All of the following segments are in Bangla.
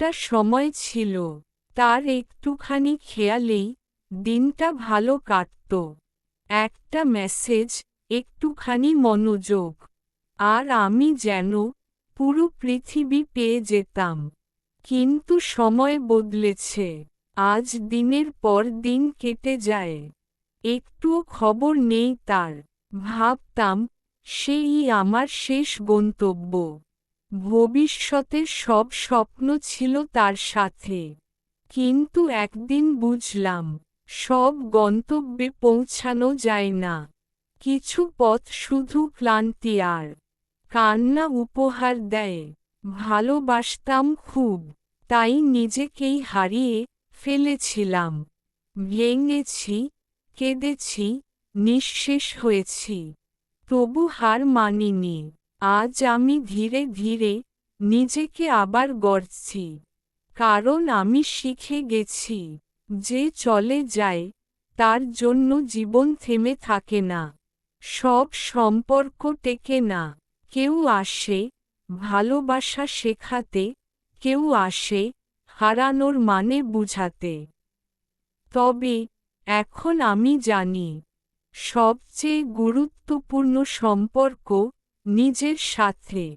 একটা সময় ছিল। তার একটুখানি খেয়ালেই দিনটা ভালো কাটত। একটা মেসেজ, একটুখানি মনোযোগ। আর আমি যেন পুরো পৃথিবী পেয়ে যেতাম। কিন্তু সময় বদলেছে। আজ দিনের পর দিন কেটে যায়। একটুও খবর নেই তার। ভাবতাম, সেই আমার শেষ গন্তব্য। ভবিষ্যতের সব স্বপ্ন ছিল তার সাথে। কিন্তু একদিন বুঝলাম, সব গন্তব্যে পৌঁছানো যায় না। কিছু পথ শুধু ক্লান্তি আর কান্না উপহার দেয়। ভালোবাসতাম খুব, তাই নিজেকেই হারিয়ে ফেলেছিলাম। ভেঙেছি, কেঁদেছি, নিঃশেষ হয়েছি, তবু হার মানিনি। আজ আমি ধীরে ধীরে নিজেকে আবার গড়ছি। কারণ আমি শিখে গেছি যে চলে যায়, তার জন্য জীবন থেমে থাকে না। সব সম্পর্ক টেকে না। কেউ আসে ভালোবাসা শেখাতে, কেউ আসে হারানোর মানে বুঝাতে। তবে এখন আমি জানি, সবচেয়ে গুরুত্বপূর্ণ সম্পর্ক নিজের সাথে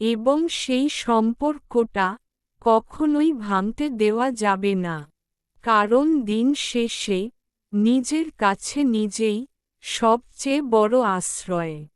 এবং সেই সম্পর্কটা কখনোই ভাঙতে দেওয়া যাবে না। কারণ দিন শেষে নিজের কাছে নিজেই সবচেয়ে বড় আশ্রয়।